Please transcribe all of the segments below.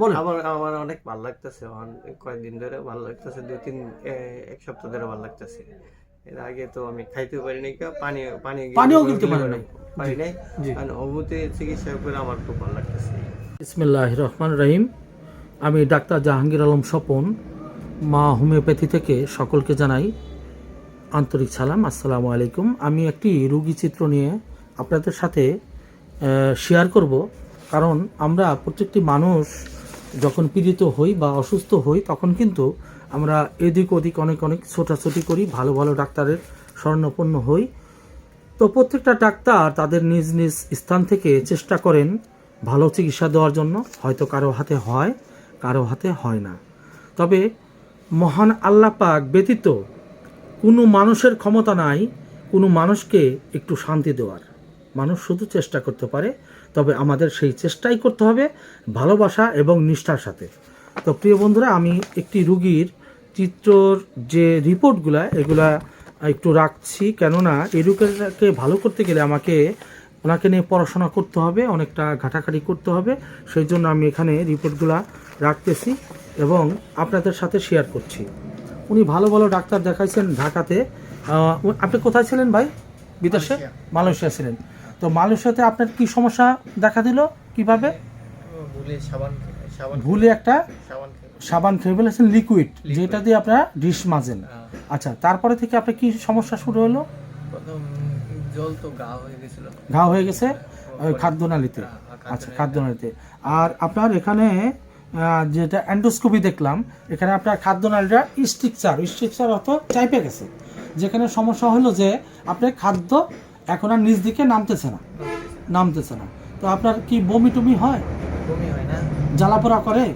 বলেন। আমার আমার অনেক ভালো লাগতেছে কয়েকদিন ধরে ভালো লাগতেছে দুই তিন এক সপ্তাহ ধরে ভালো লাগতেছে। এর আগে তো আমি খাইতে পারি নাই পানি পানি পানিও গিলতে পারেন নাই। পারি নাই। আর অবুতে চিকিৎসা করে আমার খুব ভালো লাগতেছে। ইসমিল্লাহ রহমান রহিম। আমি ডাক্তার জাহাঙ্গীর আলম স্বপন মা হোমিওপ্যাথি থেকে সকলকে জানাই আন্তরিক সালাম আসসালামু আলাইকুম। আমি একটি রুগী চিত্র নিয়ে আপনাদের সাথে শেয়ার করব। কারণ আমরা প্রত্যেকটি মানুষ যখন পীড়িত হই বা অসুস্থ হই, তখন কিন্তু আমরা এদিক ওদিক অনেক অনেক ছোটাছুটি করি, ভালো ভালো ডাক্তারের স্বর্ণপন্ন হই। তো প্রত্যেকটা ডাক্তার তাদের নিজ নিজ স্থান থেকে চেষ্টা করেন ভালো চিকিৎসা দেওয়ার জন্য, হয়তো কারও হাতে হয়, কারও হাতে হয় না। তবে মহান আল্লাহ পাক ব্যতীত কোনো মানুষের ক্ষমতা নাই, কোনো মানুষকে একটু শান্তি দেওয়ার। মানুষ শুধু চেষ্টা করতে পারে তবে আমাদের সেই চেষ্টাই করতে হবে ভালোবাসা এবং নিষ্ঠার সাথে। তো প্রিয় বন্ধুরা আমি একটি রুগীর চিত্রর যে রিপোর্টগুলা এগুলা একটু রাখছি। কেননা এই রোগটাকে ভালো করতে গেলে আমাকে ওনাকে নিয়ে পড়াশোনা করতে হবে অনেকটা ঘাটাঘাটি করতে হবে। সেই জন্য আমি এখানে রিপোর্টগুলা রাখতেছি এবং আপনাদের সাথে শেয়ার করছি। উনি ভালো ভালো ডাক্তার দেখাইছেন ঢাকাতে। আপনি কোথায় ছিলেন ভাই? বিদেশে? মালয়েশিয়া ছিলেন। তো মালয়েশিয়াতে আপনার কি সমস্যা দেখা দিল? কীভাবে? ভুলে একটা সাবান খেয়ে ফেলেছেন লিকুইড যেটা দিয়ে আপনারা ডিশ মাজেন। আচ্ছা তারপরে থেকে আপনার কি সমস্যা শুরু হলো? জল তো গা হয়ে গেছিল। ঘা হয়ে গেছে? ওই খাদ্যনালীতে। আচ্ছা খাদ্যনালীতে। আর আপনার এখানে যেটা অ্যান্ডোস্কোপি দেখলাম এখানে আপনার খাদ্যনালীটা স্ট্রিকচার স্ট্রিকচার অর্থ চাইপে গেছে। যেখানে সমস্যা হলো যে আপনার খাদ্য এখন আর নিজ দিকে নামতেছে না। নামতেছে না। তো আপনার কি বমি টমি হয়? বমি হয় না। জ্বালাপোড়া করে?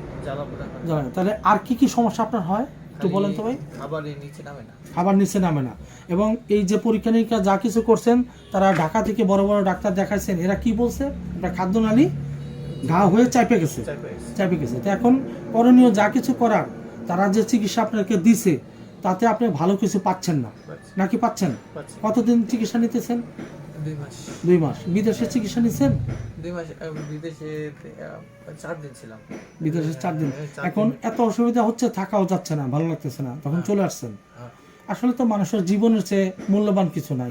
জ্বালা- তাহলে আর কি কি সমস্যা আপনার হয়? একটু বলেন তো ভাই। খাবারের নিচে নামে না। খাবার নিচে নামে না। এবং এই যে পরীক্ষা নিরীক্ষা যা কিছু করছেন তারা ঢাকা থেকে বড় বড় ডাক্তার দেখাইছেন এরা কি বলছে? আপনার খাদ্যনালী ঘা হয়ে গেছে। চাইপে গেছে। চাইপে গেছে। তো এখন করণীয় যা কিছু করার তারা যে চিকিৎসা আপনাকে দিছে তাতে আপনি ভালো কিছু পাচ্ছেন না। নাকি পাচ্ছেন? কতদিন চিকিৎসা নিতেছেন? দুই মাস। দুই মাস। বিদেশে চিকিৎসা নিচ্ছেন দুই মাস বিদেশে চার দিন ছিলাম। বিদেশে চার দিন। হ্যাঁ, এখন এত অসুবিধা হচ্ছে থাকাও যাচ্ছে না ভালো লাগতেছে না। তখন চলে আসছেন। হ্যাঁ। আসলে তো মানুষের জীবনের চেয়ে মূল্যবান কিছু নাই।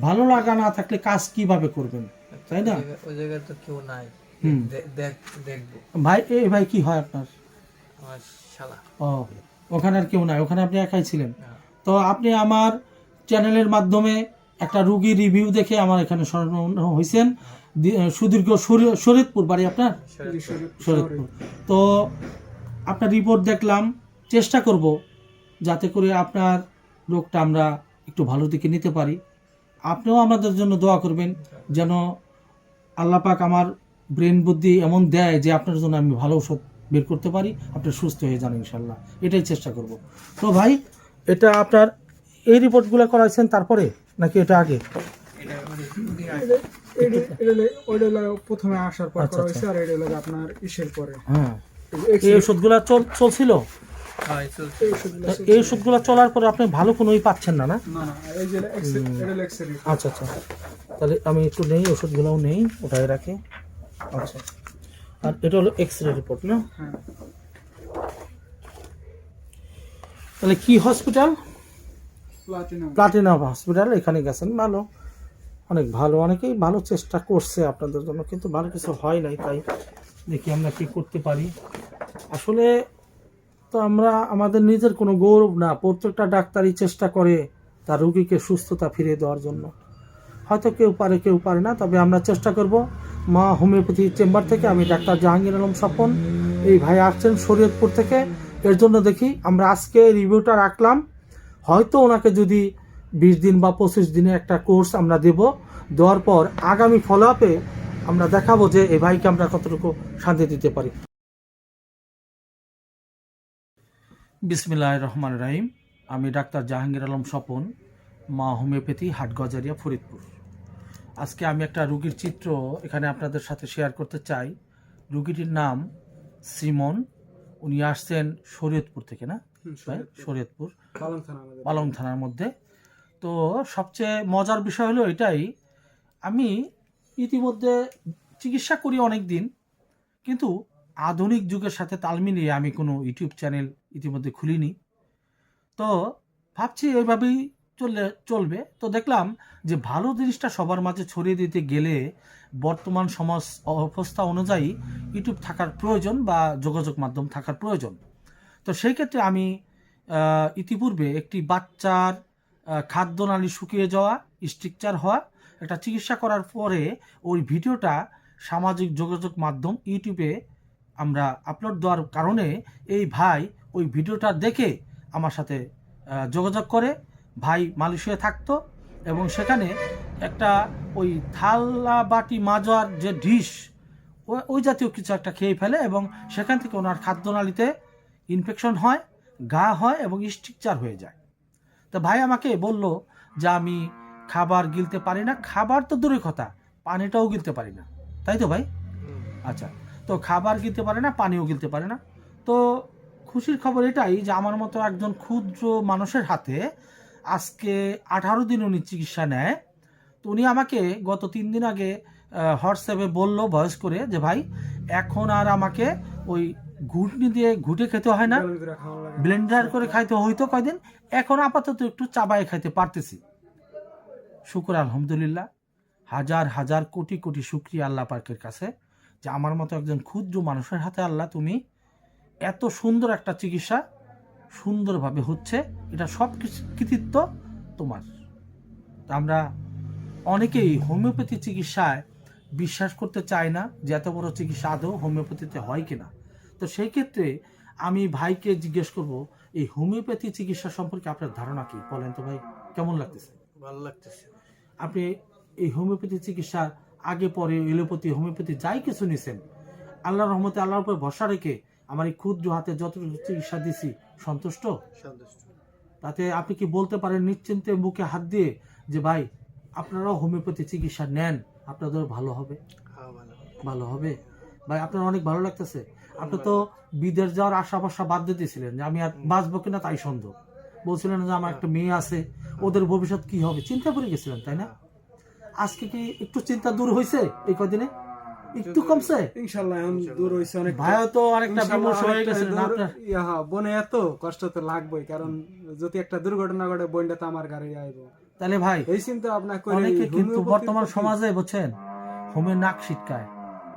ভালো লাগা না থাকলে কাজ কীভাবে করবেন? তাই না? ওই জায়গায় তো কেউ নাই। হুম। দে- দেখ দেখব। ভাই এই ভাই কি হয় আপনার? আমার শালা। ও। ওখানে আর কেউ নাই ওখানে আপনি একাই ছিলেন। তো আপনি আমার চ্যানেলের মাধ্যমে একটা রুগী রিভিউ দেখে আমার এখানে স্মরণ হয়েছেন সুদীর্ঘ শরী- শরীয়তপুর বাড়ি আপনার? শরীয়তপুর তো আপনার রিপোর্ট দেখলাম চেষ্টা করব যাতে করে আপনার রোগটা আমরা একটু ভালো দিকে নিতে পারি। আপনিও আমাদের জন্য দোয়া করবেন যেন আল্লাপাক আমার ব্রেন বুদ্ধি এমন দেয় যে আপনার জন্য আমি ভালো ওষুধ বের করতে পারি আপনি সুস্থ হয়ে যান ইনশাল্লাহ এটাই চেষ্টা করব। তো ভাই এটা আপনার এই রিপোর্টগুলো করাইছেন তারপরে নাকি এটা আগে? প্রথমে আসার পর আচ্ছা, করা হয়েছে আর এটা হলো আপনার ইসের পরে। হ্যাঁ। এই ওষুধগুলো চল চলছিল? হ্যাঁ, এই ওষুধগুলো তা এই ওষুধগুলো চলার পরে আপনি ভালো কোনোই পাচ্ছেন না না। আচ্ছা আচ্ছা। তাহলে আমি একটু নেই ওষুধগুলোও নেই ওটাই রাখি। আচ্ছা। আর এটা হলো এক্স রে রিপোর্ট না? হ্যাঁ। তাহলে কি হসপিটাল প্লাটিনাম প্লাটিনাম হসপিটাল এখানে গেছেন ভালো। অনেক ভালো অনেকেই ভালো চেষ্টা করছে আপনাদের জন্য কিন্তু ভালো কিছু হয় নাই তাই দেখি আমরা কি করতে পারি। আসলে তো আমরা আমাদের নিজের কোনো গৌরব না প্রত্যেকটা ডাক্তারই চেষ্টা করে তার রুগীকে সুস্থতা ফিরিয়ে দেওয়ার জন্য। হয়তো কেউ পারে কেউ পারে না তবে আমরা চেষ্টা করব মা হোমিওপ্যাথি চেম্বার থেকে আমি ডাক্তার জাহাঙ্গীর আলম স্বপন। এই ভাই আসছেন শরীয়তপুর থেকে। এর জন্য দেখি আমরা আজকে রিভিউটা রাখলাম। হয়তো ওনাকে যদি বিশ দিন বা পঁচিশ দিনে একটা কোর্স আমরা দেব। দেওয়ার পর আগামী ফলো আপে আমরা দেখাবো যে এই ভাইকে আমরা কতটুকু শান্তি দিতে পারি। বিসমিল্লাহ রহমান রাহিম। আমি ডাক্তার জাহাঙ্গীর আলম স্বপন, মা হোমিওপ্যাথি, হাটগজারিয়া, ফরিদপুর। আজকে আমি একটা রুগীর চিত্র এখানে আপনাদের সাথে শেয়ার করতে চাই। রুগীটির নাম সিমন উনি আসছেন শরীয়তপুর থেকে না? ভাই? শরীয়তপুর। পালং থানার মধ্যে। তো সবচেয়ে মজার বিষয় হলো এটাই আমি ইতিমধ্যে চিকিৎসা করি অনেক দিন কিন্তু আধুনিক যুগের সাথে তাল মিলিয়ে আমি কোনো ইউটিউব চ্যানেল ইতিমধ্যে খুলিনি। তো ভাবছি এইভাবেই চললে চলবে। তো দেখলাম যে ভালো জিনিসটা সবার মাঝে ছড়িয়ে দিতে গেলে বর্তমান সমাজ অবস্থা অনুযায়ী ইউটিউব থাকার প্রয়োজন বা যোগাযোগ মাধ্যম থাকার প্রয়োজন। তো সেই ক্ষেত্রে আমি ইতিপূর্বে একটি বাচ্চার খাদ্যনালী শুকিয়ে যাওয়া, স্ট্রিকচার হওয়া, একটা চিকিৎসা করার পরে ওই ভিডিওটা সামাজিক যোগাযোগ মাধ্যম ইউটিউবে আমরা আপলোড দেওয়ার কারণে এই ভাই ওই ভিডিওটা দেখে আমার সাথে যোগাযোগ করে ভাই মালয়েশিয়া থাকতো এবং সেখানে একটা ওই থালা বাটি মাজার যে ডিশ ওই জাতীয় কিছু একটা খেয়ে ফেলে এবং সেখান থেকে ওনার খাদ্যনালীতে ইনফেকশন হয় গা হয় এবং স্ট্রিকচার হয়ে যায়। তো ভাই আমাকে বলল যে আমি খাবার গিলতে পারি না। খাবার তো দূরের কথা পানিটাও গিলতে পারি না। তাই তো ভাই? আচ্ছা তো খাবার গিলতে পারে না পানিও গিলতে পারে না। তো খুশির খবর এটাই যে আমার মতো একজন ক্ষুদ্র মানুষের হাতে আজকে আঠারো দিন উনি চিকিৎসা নেয়। তো উনি আমাকে গত তিন দিন আগে হোয়াটসঅ্যাপে বলল ভয়েস করে যে ভাই এখন আর আমাকে ওই ঘুটনি দিয়ে ঘুটে খেতে হয় না। ব্লেন্ডার করে খাইতে হইতো কয়দিন। এখন আপাতত একটু চাবাই খাইতে পারতেছি। শুক্র আলহামদুলিল্লাহ। হাজার হাজার কোটি কোটি শুক্রিয়া আল্লাহ পার্কের কাছে যে আমার মতো একজন ক্ষুদ্র মানুষের হাতে আল্লাহ তুমি এত সুন্দর একটা চিকিৎসা সুন্দরভাবে হচ্ছে এটা সব কৃতিত্ব তোমার। তা আমরা অনেকেই হোমিওপ্যাথি চিকিৎসায় বিশ্বাস করতে চাই না যে এত বড় চিকিৎসা আদৌ হোমিওপ্যাথিতে হয় কিনা। তো সেই ক্ষেত্রে আমি ভাইকে জিজ্ঞেস করব এই হোমিওপ্যাথি চিকিৎসা সম্পর্কে আপনার ধারণা কি? বলেন তো ভাই কেমন লাগতেছে? ভালো লাগতেছে। আপনি এই হোমিওপ্যাথি চিকিৎসার আগে পরে এলোপ্যাথি হোমিওপ্যাথি যাই কিছু নিছেন আল্লাহর রহমতে আল্লাহর উপর ভরসা রেখে আমার এই ক্ষুদ্র হাতে যতটুকু চিকিৎসা দিছি সন্তুষ্ট? সন্তুষ্ট। তাতে আপনি কি বলতে পারেন নিশ্চিন্তে মুখে হাত দিয়ে যে ভাই আপনারাও হোমিওপ্যাথি চিকিৎসা নেন আপনাদের ভালো হবে? হ্যাঁ ভালো হবে। ভাই আপনার অনেক ভালো লাগতেছে। আপনি তো বিদেশ যাওয়ার আশা ভরসা বাদ দিতেছিলেন যে আমি আর বাঁচবো কিনা তাই সন্দেহ। বলছিলেন যে আমার একটা মেয়ে আছে ওদের ভবিষ্যৎ কি হবে? চিন্তা করে গেছিলেন তাই না? আজকে কি একটু চিন্তা দূর হয়েছে এই কদিনে? একটু কমছে এখন দূর হইছে অনেক ভাইও তো অনেকটা বিমর্ষ হয়ে গেছিলেন আপনার বনে এত কষ্ট তো লাগবেই কারণ যদি একটা দুর্ঘটনা ঘটে তো আমার গাড়ি আইব। তাহলে ভাই এই চিন্তা আপনার করে অনেকে কিন্তু বর্তমান সমাজে বুঝছেন? হোমে নাক ছিটকায়।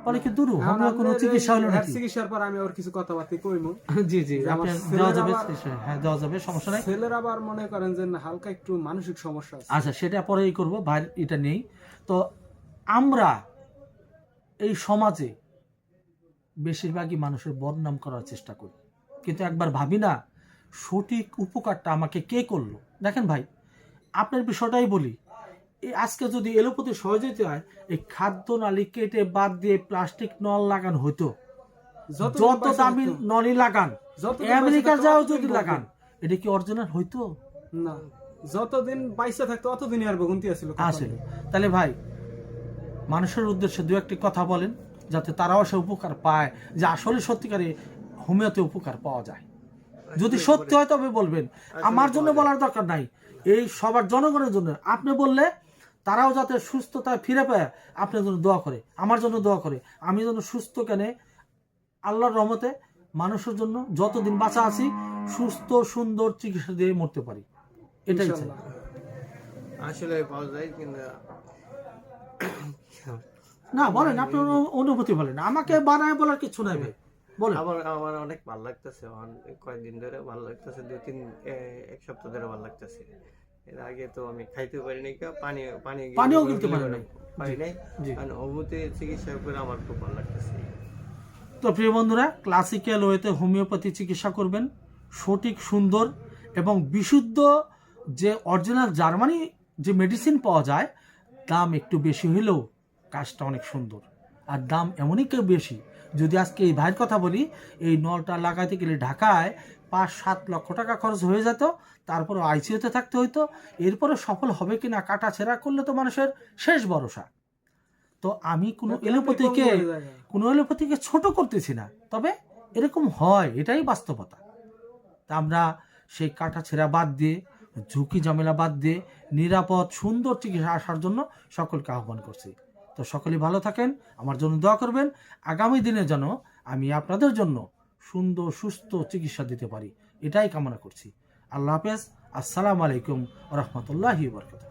বলে কি দূর হোমিও কোনো চিকিৎসা হলো নাকি? চিকিৎসার পর আমি ওর কিছু কথাবার্তা কইমু। জি জি যাবে ছেলের হ্যাঁ দেওয়া যাবে সমস্যা নাই। ছেলের আবার মনে করেন যে না, হালকা একটু মানসিক সমস্যা আছে। আচ্ছা সেটা পরেই করব ভাই এটা নেই। তো আমরা এই সমাজে বেশিরভাগই মানুষের বদনাম করার চেষ্টা করি। কিন্তু একবার ভাবি না সঠিক উপকারটা আমাকে কে করল? দেখেন ভাই আপনার বিষয়টাই বলি। এই আজকে যদি এলোপতি সহযোগিতা হয় এই খাদ্য নালি কেটে বাদ দিয়ে প্লাস্টিক নল লাগানো হতো যত দামি নলই লাগান আমেরিকা যাও যদি লাগান এটা কি অরিজিনাল হইতো? না যতদিন বাইসে থাকতো ততদিনই আর ভগুন্তি আছিল আসলে। তাহলে ভাই মানুষের উদ্দেশ্যে দু একটি কথা বলেন যাতে তারাও সে উপকার পায় যে আসলে সত্যিকারে হোমিওতে উপকার পাওয়া যায়। যদি সত্যি হয় তবে বলবেন। আমার জন্য বলার দরকার নাই। এই সবার জনগণের জন্য। আপনি বললে তারাও যাতে সুস্থতায় ফিরে পায় আপনার জন্য দোয়া করে। আমার জন্য দোয়া করে। আমি যেন সুস্থ কেনে আল্লাহর রহমতে মানুষের জন্য যতদিন বাঁচা আছি সুস্থ সুন্দর চিকিৎসা দিয়ে মরতে পারি। এটাই চাই। আসলে পাওয়া যায় কিন্তু না বলেন আপনার অনুভূতি বলেন। আমাকে বানায় বলার কিছু নাই ভাই। বলেন। আমার আমার অনেক ভালো লাগতেছে কয়েকদিন ধরে ভালো লাগতেছে দুই তিন এক সপ্তাহ ধরে ভালো লাগতেছে। এর আগে তো আমি খাইতে পারি নাই পানি পানি পানিও গিলে পারি নাই। পারি নাই। কারণ অভূতি চিকিৎসা করে আমার খুব ভালো লাগতেছে। তো প্রিয় বন্ধুরা ক্লাসিক্যাল ওয়েতে হোমিওপ্যাথি চিকিৎসা করবেন। সঠিক সুন্দর এবং বিশুদ্ধ যে অরিজিনাল জার্মানি যে মেডিসিন পাওয়া যায় দাম একটু বেশি হলেও কাজটা অনেক সুন্দর। আর দাম এমনই কেউ বেশি। যদি আজকে এই ভাইয়ের কথা বলি এই নলটা লাগাইতে গেলে ঢাকায় পাঁচ সাত লক্ষ টাকা খরচ হয়ে যেত তারপরে আইসিইউতে থাকতে হইতো। এরপরে সফল হবে কি না কাটা ছেঁড়া করলে তো মানুষের শেষ ভরসা। তো আমি কোনো এলোপ্যাথিকে যায়। কোনো এলোপ্যাথিকে ছোট করতেছি না তবে এরকম হয় এটাই বাস্তবতা। তা আমরা সেই কাটা ছেঁড়া বাদ দিয়ে ঝুঁকি ঝামেলা বাদ দিয়ে নিরাপদ সুন্দর চিকিৎসা আসার জন্য সকলকে আহ্বান করছি। তো সকলেই ভালো থাকেন, আমার জন্য দোয়া করবেন। আগামী দিনে যেন আমি আপনাদের জন্য সুন্দর, সুস্থ চিকিৎসা দিতে পারি, এটাই কামনা করছি। আল্লাহ হাফেজ, আসসালামু আলাইকুম রহমতুল্লাহি বরকত